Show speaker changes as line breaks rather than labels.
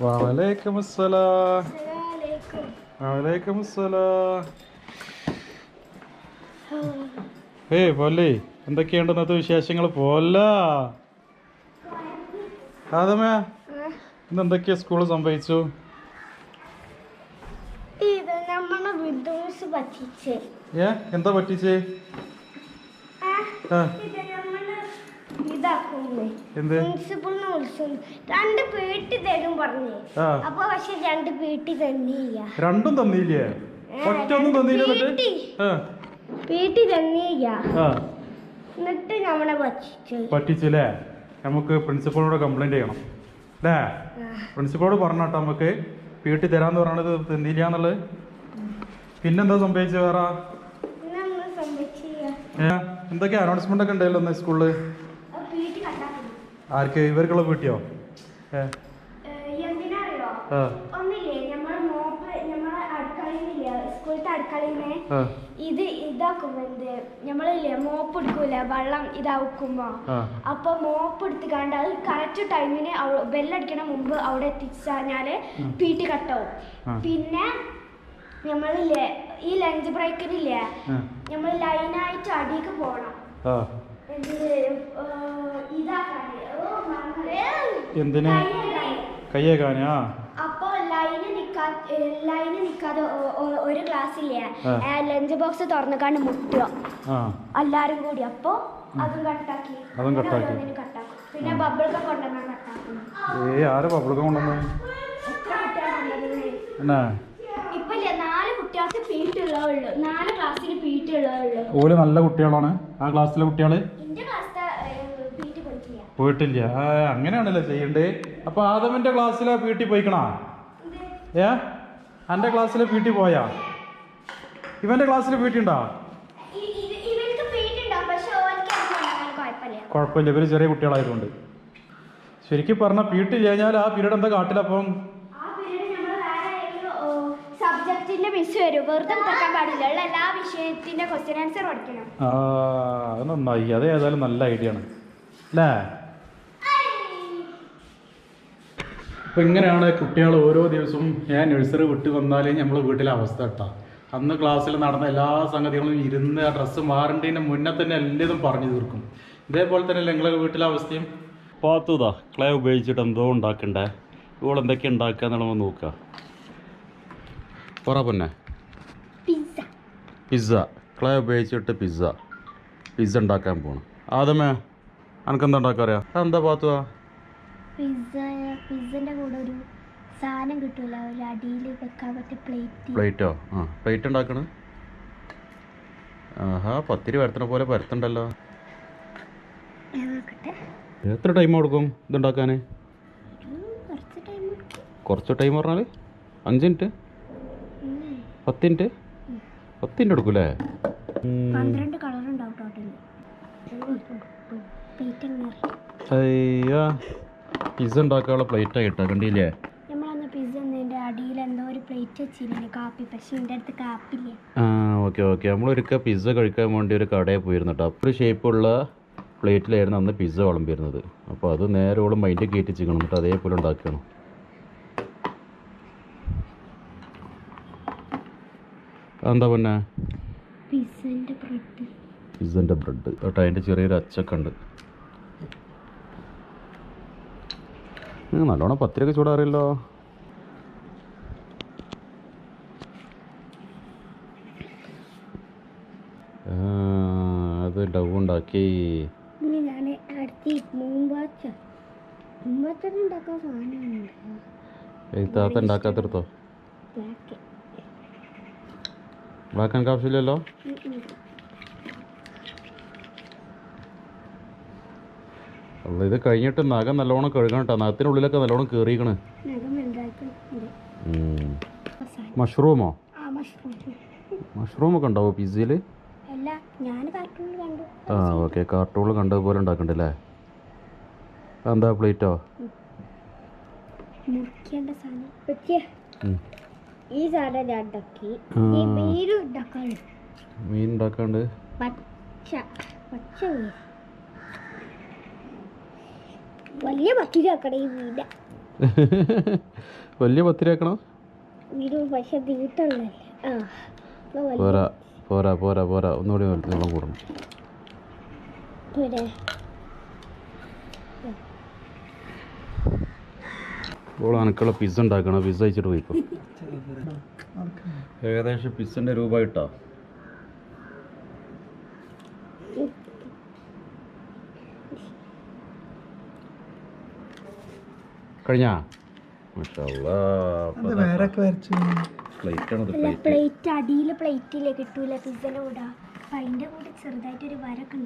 വലൈക്കും അസ്സലാം. വലൈക്കും അസ്സലാം. ഏയ് പോലെ എന്തൊക്കെയുണ്ട് ഇന്നത്തെ വിശേഷങ്ങൾ? പോല ആദമേ ഇന്ന് എന്തൊക്കെയാ സ്കൂൾ സംഭവിച്ചു? എന്താ പറ്റിച്ചേ? ആ എന്ത്?
പ്രിൻസിപ്പളിനെ വിളിച്ചു രണ്ട് പേട്ടി തരും പറഞ്ഞു. അപ്പൊ പക്ഷെ രണ്ട് പേട്ടി തന്നില്ല.
രണ്ടും തന്നില്ലേ? ഒറ്റൊന്നും തന്നില്ല
പേട്ടി.
തന്നില്ല.
എന്നിട്ട് നമ്മളെ പറ്റിച്ചു.
പറ്റിച്ചില്ലേ? നമുക്ക് പ്രിൻസിപ്പളിനോട് കംപ്ലൈന്റ് ചെയ്യണം. അല്ലേ? പ്രിൻസിപ്പളോട് പറഞ്ഞാട്ടോ നമുക്ക് പീട്ടി തരാന്ന് പറഞ്ഞത് തന്നില്ല എന്നുള്ളത്. പിന്നെന്താ സംഭവിച്ചത് വേറെ? എന്തൊക്കെ അനൗൺസ്മെന്റ് ഒക്കെ ഉണ്ടായല്ലോ ഇന്ന്
സ്കൂളത്തെ ഇവർക്കുള്ള
കുട്ടിയോ?
ഇത് ഇതാക്കുമ്പോ എന്ത്? നമ്മളില്ലേ മോപ്പ് എടുക്കൂല വെള്ളം ഇതാക്കുമ്പോ? അപ്പൊ മോപ്പ് എടുത്ത് കണ്ട് അത് കറക്റ്റ് ടൈമിന് ബെല്ലടിക്കണ മുമ്പ് അവിടെ എത്തിച്ചാൽ
ഉം.
പി ടി കട്ടാവും. പിന്നെ നമ്മളില്ലേ ഈ ലഞ്ച് ബ്രേക്കിനില്ലേ
ഞമ്മൾ
നമ്മൾ ലൈനായിട്ട് അടിക്ക് പോണം
ആ
എന്ത് ഏ, ഇതാക്കാന് ഓ, മറന്നേ.
എന്തിന്?
കയ്യ് ലൈന് ലൈന് ഒ- ഒരു ക്ലാസ്സില്ലേ. Lunch box തുറന്നുകാണ്ട് മുട്ടുക.
ആ.
എല്ലാരും കൂടി. അപ്പൊ അതും കട്ടാക്കി.
അതും കട്ടാക്കി.
പിന്നെ ബബിളൊക്കെ കൊണ്ടുവന്നാൽ കട്ടാക്കും.
ഏ ആര് പബ്ലിക്കം കൊണ്ടുവന്ന്?
എത്ര കുട്ടികളുണ്ടെന്ന്
എന്നാ?
ഇപ്പൊ ഇല്ലേ നാല് കുട്ടികൾക്ക് പീറ്റ് നാല് ക്ലാസ്സിന് പീറ്റ് ഉള്ളതുള്ളൂ
ഓൽ നല്ല കുട്ടികളാണ്. ആ ക്ലാസ്സിലെ
കുട്ടികൾ? പോയിട്ടില്ല.
അങ്ങനെയാണല്ലോ ചെയ്യണ്ടേ. അപ്പൊ ആദമിന്റെ ക്ലാസ്സിലെ വീട്ടിൽ പോയിക്കണാ? ഏ? എന്റെ ക്ലാസ്സിലെ വീട്ടിൽ പോയാ? ഇവന്റെ ക്ലാസ്സിൽ
ഓർക്ക് അത് കൊണ്ടുവരാൻ കുഴപ്പമില്ല.
ഇവർ ചെറിയ കുട്ടികളായതുകൊണ്ട്. ശരിക്കും പറഞ്ഞ വീട്ടിൽ കഴിഞ്ഞാൽ ആ പീരീഡ് എന്താ കാട്ടിലപ്പം
സബ്ജക്റ്റിന്റെ മിസ് വരും. വെറുതെ കുത്തിറക്കാൻ പാടില്ല. എല്ലാ വിഷയത്തിന്റെ ക്വസ്റ്റ്യൻ ആൻസർ പഠിക്കണം.
ആ അത് നന്നായി. അത് ഏതായാലും നല്ല ഐഡിയ ആണ്. അല്ലേ ഇപ്പം ഇങ്ങനെയാണ് കുട്ടികൾ ഓരോ ദിവസവും ഞാൻ നഴ്സറി വിട്ട് വന്നാലേ നമ്മളെ വീട്ടിലെ അവസ്ഥ ഇട്ടാ അന്ന് ക്ലാസ്സിൽ നടന്ന എല്ലാ സംഗതികളും ഇരുന്ന് ആ ഡ്രസ്സ് മാറേണ്ടതിന് മുന്നേ തന്നെ എല്ലാതും പറഞ്ഞു തീർക്കും. ഇതേപോലെ തന്നെ നിങ്ങളെ വീട്ടിലെ അവസ്ഥയും? പാത്തുതാ ക്ലേ ഉപയോഗിച്ചിട്ട് എന്തോ ഉണ്ടാക്കണ്ടേ? ഇവൾ എന്തൊക്കെ ഉണ്ടാക്കുക എന്നുള്ളത് നോക്കുക പറ പൊന്നെ.
പിസ്സ
പിസ്സ ക്ലേ ഉപയോഗിച്ചിട്ട് പിസ്സ പിസ്സ ഉണ്ടാക്കാൻ പോകണം ആദമേ അനക്കെന്താ ഉണ്ടാക്കാൻ അറിയാം അതെന്താ
പിസ്സ പിസ്സന്റെ കൂടെ ഒരു സാധനം കിട്ടൂല? ഒരു അടിയിൽ വെക്കാൻ പറ്റിയ പ്ലേറ്റ്.
പ്ലേറ്റോ? ആ പ്ലേറ്റ് ഉണ്ടാക്കണ ആഹാ പത്തിരി പരത്തണ പോലെ പരത്തണ്ടല്ലോ. എത്ര ടൈം കൊടുക്കും ഇതുണ്ടാക്കാൻ
കുറച്ച് ടൈം
പറഞ്ഞാൽ അഞ്ച് മിനിറ്റ്? പത്ത് മിനിറ്റ്? പത്ത് മിനിറ്റ് എടുക്കൂലേ.
പന്ത്രണ്ട് കളർ ഉണ്ടാവും ടോട്ടൽ
അയ്യാ പിസ്സ ഉണ്ടാക്കാനുള്ള പ്ലേറ്റാണ് കിട്ടുക കണ്ടില്ലേ?
നമ്മളന്ന് അടിയിൽ എന്തോ ഒരു പ്ലേറ്റ് കാപ്പി. പക്ഷെ എന്റെ അടുത്ത് കാപ്പില്ലേ.
ആ ഓക്കെ ഓക്കെ നമ്മളൊരിക്കൽ പിസ്സ കഴിക്കാൻ വേണ്ടി ഒരു കടയിൽ പോയിരുന്നു കേട്ടോ ഒരു ഷേപ്പുള്ള പ്ലേറ്റിലായിരുന്നു അന്ന് പിസ്സ വിളമ്പിരുന്നത് അപ്പോൾ അത് നേരെ ഓളും മൈൻഡ് കയറ്റിച്ചിരിക്കണം എന്നിട്ട് അതേപോലെ ഉണ്ടാക്കണം എന്താ പിന്നെ?
പിസ്സന്റെ ബ്രെഡ്
പിസ്സന്റെ ബ്രെഡ് കേട്ടോ അതിന്റെ ചെറിയൊരു അച്ചൊക്കെ നല്ലോണം പത്തിരൊക്കെ ചൂടാറിയല്ലോ. അത് ഡവ് ഉണ്ടാക്കി. താത്ത ഉണ്ടാക്കാത്തെടുത്തോ
ബ്ലാക്ക്
ആൻഡ് ആവശ്യമില്ലല്ലോ? ഇത് കഴിഞ്ഞിട്ട് നഖം നല്ലോണം കഴുകണം കേട്ടോ. നഖത്തിനുള്ളിലൊക്കെ നല്ലോണം
കയറിയിക്കണ്
മഷ്റൂമോ
മഷ്റൂം
മഷ്റൂമൊക്കെ ഉണ്ടാവോ പിസ്സയിൽ ആ ഓക്കെ കാർട്ടൂണിൽ കണ്ടതുപോലെ ഉണ്ടാക്കണ്ടല്ലേ എന്താ പ്ലേറ്റോ
ഈ സാധനം ഞാൻ ഉണ്ടാക്കി.
മീൻ ഉണ്ടാക്കാണ്ട്?
പച്ച. പച്ച മീൻ. വലിയ പത്തിരി ആക്കണം ഈ മീനെ
വലിയ പത്തിരി ആക്കണം
പക്ഷെ
പോരാ പോരാ പോരാ പോരാ. ഒന്നുകൂടി നീളം കൂടണം.
പോരെ.
ഇപ്പോൾ അനക്കുള്ള പിസ്സ ഉണ്ടാക്കണം. പിസ്സ അയച്ചിട്ട് പോയിക്കോ. ഏകദേശം പിസ്സന്റെ രൂപ കിട്ടാ? കഴിഞ്ഞാ? പ്ലേറ്റ്.
അടിയിൽ പ്ലേറ്റിലെ കിട്ടൂല കൂടെ. കൂടെ ചെറുതായിട്ടൊരു മരത്തിൽ